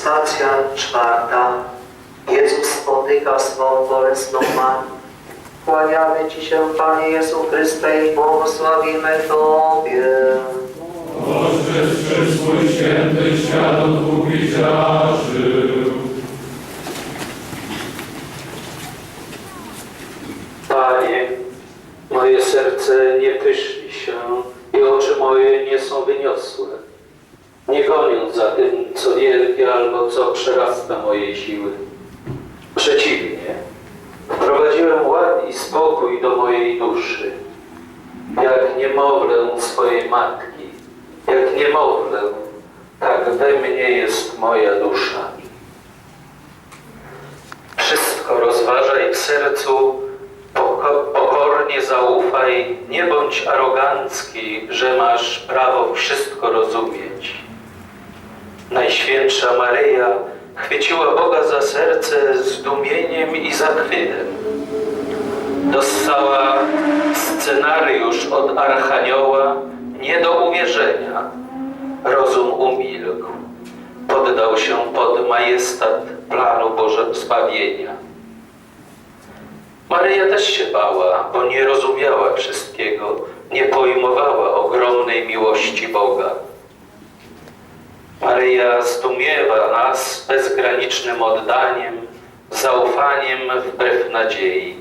Stacja czwarta. Jezus spotyka swą bolesną Marię. Kłaniamy Ci się, Panie Jezu Chryste, i błogosławimy Tobie. Boże, swój święty świat od zażył. Panie, moje serce nie pyszli się i oczy moje nie są wyniosłe. Nie goniąc za tym, co wielkie albo co przerasta moje siły. Przeciwnie, wprowadziłem ład i spokój do mojej duszy. Jak niemowlę swojej matki, jak niemowlę, tak we mnie jest moja dusza. Wszystko rozważaj w sercu, poko- pokornie zaufaj, nie bądź arogancki, że masz prawo wszystko rozumieć. Najświętsza Maryja chwyciła Boga za serce zdumieniem i zachwytem. Dostała scenariusz od Archanioła nie do uwierzenia. Rozum umilkł. Poddał się pod majestat planu Boże zbawienia. Maryja też się bała, bo nie rozumiała wszystkiego, nie pojmowała ogromnej miłości Boga. Maryja zdumiewa nas bezgranicznym oddaniem, zaufaniem wbrew nadziei.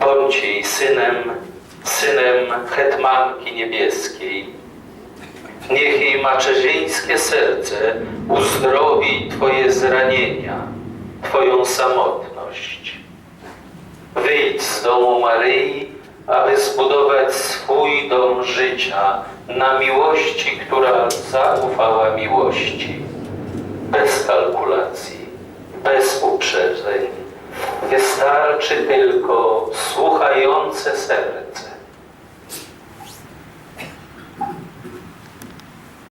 Bądź jej synem, synem hetmanki niebieskiej. Niech jej macierzyńskie serce uzdrowi Twoje zranienia, Twoją samotność. Wyjdź z domu Maryi, aby zbudować swój dom życia na miłości, która zaufała miłości. Bez kalkulacji, bez uprzedzeń. Wystarczy tylko słuchające serce.